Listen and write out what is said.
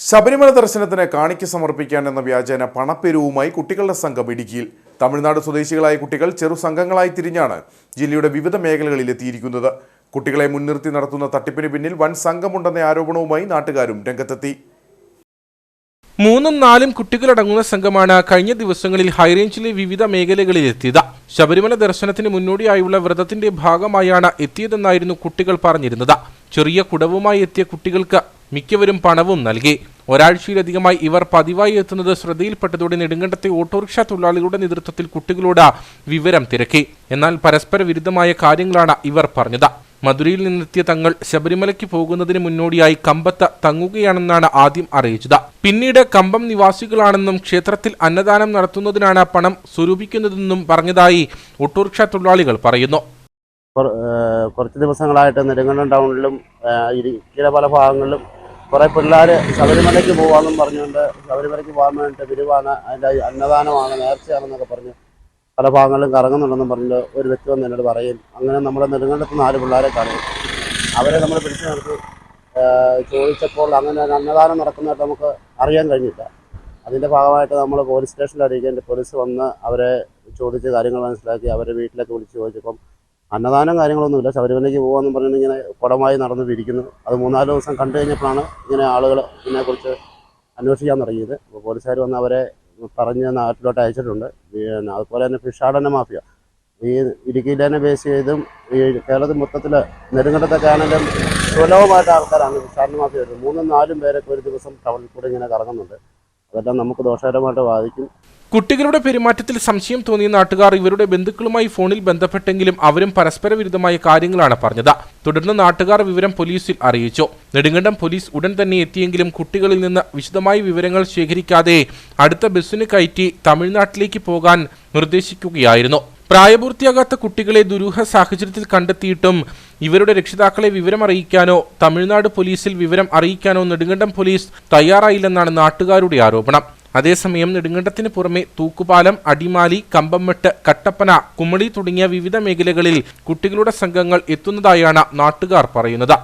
ശബരിമല ദർശനത്തിന് കാണിക്ക സമർപ്പിക്കാൻ എന്ന വ്യാജേന പണപ്പെരുവുമായി കുട്ടികളുടെ സംഘം ഇടുക്കിയിൽ. തമിഴ്നാട് സ്വദേശികളായ കുട്ടികൾ ചെറു സംഘങ്ങളായി തിരിഞ്ഞാണ് ജില്ലയുടെ വിവിധ മേഖലകളിൽ എത്തിയിരിക്കുന്നത്. കുട്ടികളെ മുൻനിർത്തി നടത്തുന്ന തട്ടിപ്പിന് പിന്നിൽ വൻ സംഘമുണ്ടെന്ന ആരോപണവുമായി നാട്ടുകാരും രംഗത്തെത്തി. മൂന്നും നാലും കുട്ടികളടങ്ങുന്ന സംഘമാണ് കഴിഞ്ഞ ദിവസങ്ങളിൽ ഹൈറേഞ്ചിലെ വിവിധ മേഖലകളിൽ എത്തിയത്. ശബരിമല ദർശനത്തിന് മുന്നോടിയായുള്ള വ്രതത്തിന്റെ ഭാഗമായാണ് എത്തിയതെന്നായിരുന്നു കുട്ടികൾ പറഞ്ഞിരുന്നത്. ചെറിയ കുടവുമായി എത്തിയ കുട്ടികൾക്ക് മിക്കവരും പണവും നൽകി. ഒരാഴ്ചയിലധികമായി ഇവർ പതിവായി എത്തുന്നത് ശ്രദ്ധയിൽപ്പെട്ടതോടെ നെടുങ്കണ്ടത്തെ ഓട്ടോറിക്ഷ തൊഴിലാളികളുടെ നേതൃത്വത്തിൽ കുട്ടികളോട് വിവരം തിരക്കി. എന്നാൽ പരസ്പര വിരുദ്ധമായ കാര്യങ്ങളാണ് ഇവർ പറഞ്ഞത്. മധുരയിൽ നിന്നെത്തിയ തങ്ങൾ ശബരിമലയ്ക്ക് പോകുന്നതിന് മുന്നോടിയായി കമ്പത്ത് തങ്ങുകയാണെന്നാണ് ആദ്യം അറിയിച്ചത്. പിന്നീട് കമ്പം നിവാസികളാണെന്നും ക്ഷേത്രത്തിൽ അന്നദാനം നടത്തുന്നതിനാണ് പണം സ്വരൂപിക്കുന്നതെന്നും പറഞ്ഞതായി ഓട്ടോറിക്ഷ തൊഴിലാളികൾ പറയുന്നു. കുറച്ച് ദിവസങ്ങളായിട്ട് നെടുങ്കണ്ടം ടൗണിലും ഇരിക്കുന്ന പല ഭാഗങ്ങളിലും കുറേ പിള്ളേർ ശബരിമലയ്ക്ക് പോകാമെന്നും പറഞ്ഞുകൊണ്ട് ശബരിമലയ്ക്ക് പോകാൻ വേണ്ടിയിട്ട് തിരുവാണ് അതിന്റെ അന്നദാനമാണ് നേർച്ചയാണെന്നൊക്കെ പറഞ്ഞ് പല ഭാഗങ്ങളിലും കറങ്ങുന്നുണ്ടെന്നും പറഞ്ഞ് ഒരു വ്യക്തി വന്ന് എന്നോട് പറയും. അങ്ങനെ നമ്മുടെ നെടുങ്കണ്ടത്ത് നാല് പിള്ളേരെ കാണും. അവരെ നമ്മൾ പിടിച്ചു നിർത്തി ചോദിച്ചപ്പോൾ അങ്ങനെ ഒരു അന്നദാനം നടക്കുന്നതായിട്ട് നമുക്ക് അറിയാൻ കഴിഞ്ഞില്ല. അതിന്റെ ഭാഗമായിട്ട് നമ്മൾ പോലീസ് സ്റ്റേഷനിൽ പോലീസ് വന്ന് അവരെ ചോദിച്ച് കാര്യങ്ങൾ മനസ്സിലാക്കി അവരെ വീട്ടിലൊക്കെ വിളിച്ച് ചോദിച്ചപ്പം അന്നദാനം കാര്യങ്ങളൊന്നുമില്ല. ശബരിമലയ്ക്ക് പോകാമെന്ന് പറഞ്ഞിട്ട് ഇങ്ങനെ കുടമായി നടന്നു പിരിക്കുന്നു. അത് മൂന്നാൽ ദിവസം കണ്ടു കഴിഞ്ഞപ്പോഴാണ് ഇങ്ങനെ ആളുകൾ ഇതിനെക്കുറിച്ച് അന്വേഷിക്കാൻ തുടങ്ങിയത്. അപ്പോൾ പോലീസുകാർ വന്ന് അവരെ പറഞ്ഞ് നാട്ടിലോട്ട് അയച്ചിട്ടുണ്ട്. പിന്നെ അതുപോലെ തന്നെ ഫിഷാടന മാഫിയ. ഈ ഇടുക്കിയിൽ തന്നെ ബേസ് ചെയ്തും ഈ കേരളത്തിൽ മൊത്തത്തിൽ നെടുങ്കണ്ടത്തൊക്കെ ആണെങ്കിലും സുലഭമായിട്ട് ആൾക്കാരാണ് ഫിഷാടന മാഫിയ വരുന്നത്. മൂന്നും നാലും പേരൊക്കെ ഒരു ദിവസം ടൗണിൽ കൂടെ ഇങ്ങനെ കറങ്ങുന്നുണ്ട്. അതെല്ലാം നമുക്ക് ദോഷകരമായിട്ട് ബാധിക്കും. കുട്ടികളുടെ പെരുമാറ്റത്തിൽ സംശയം തോന്നിയ നാട്ടുകാർ ഇവരുടെ ബന്ധുക്കളുമായി ഫോണിൽ ബന്ധപ്പെട്ടെങ്കിലും അവരും പരസ്പര വിരുദ്ധമായ കാര്യങ്ങളാണ് പറഞ്ഞത്. തുടർന്ന് നാട്ടുകാർ വിവരം പോലീസിൽ അറിയിച്ചു. നെടുങ്കണ്ടം പോലീസ് ഉടൻ തന്നെ എത്തിയെങ്കിലും കുട്ടികളിൽ നിന്ന് വിശദമായ വിവരങ്ങൾ ശേഖരിക്കാതെ അടുത്ത ബസ്സിന് കയറ്റി തമിഴ്നാട്ടിലേക്ക് പോകാൻ നിർദ്ദേശിക്കുകയായിരുന്നു. പ്രായപൂർത്തിയാകാത്ത കുട്ടികളെ ദുരൂഹ സാഹചര്യത്തിൽ കണ്ടെത്തിയിട്ടും ഇവരുടെ രക്ഷിതാക്കളെ വിവരം അറിയിക്കാനോ തമിഴ്നാട് പോലീസിൽ വിവരം അറിയിക്കാനോ നെടുങ്കണ്ടം പോലീസ് തയ്യാറായില്ലെന്നാണ് നാട്ടുകാരുടെ ആരോപണം. അതേസമയം നെടുങ്കണ്ടത്തിന് പുറമെ തൂക്കുപാലം അടിമാലി കമ്പംമെട്ട് കട്ടപ്പന കുമളി തുടങ്ങിയ വിവിധ മേഖലകളിൽ കുട്ടികളുടെ സംഘങ്ങൾ എത്തുന്നതായാണ് നാട്ടുകാർ പറയുന്നത്.